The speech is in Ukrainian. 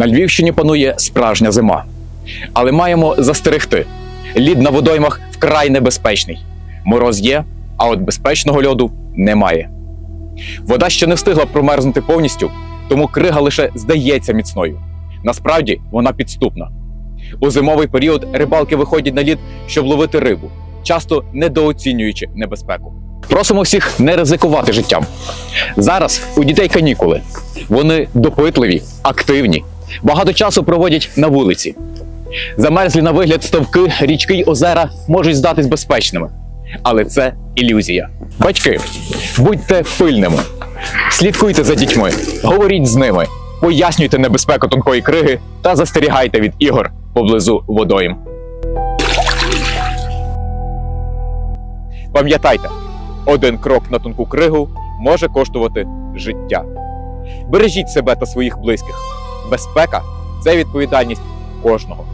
На Львівщині панує справжня зима. Але маємо застерегти: лід на водоймах вкрай небезпечний. Мороз є, а от безпечного льоду немає. Вода ще не встигла промерзнути повністю, тому крига лише здається міцною. Насправді вона підступна. У зимовий період рибалки виходять на лід, щоб ловити рибу, часто недооцінюючи небезпеку. Просимо всіх не ризикувати життям. Зараз у дітей канікули. Вони допитливі, активні, багато часу проводять на вулиці. Замерзлі на вигляд ставки, річки й озера можуть здатись безпечними. Але це ілюзія. Батьки, будьте пильними, слідкуйте за дітьми, говоріть з ними, пояснюйте небезпеку тонкої криги та застерігайте від ігор поблизу водойм. Пам'ятайте, один крок на тонку кригу може коштувати життя. Бережіть себе та своїх близьких. Безпека це відповідальність кожного.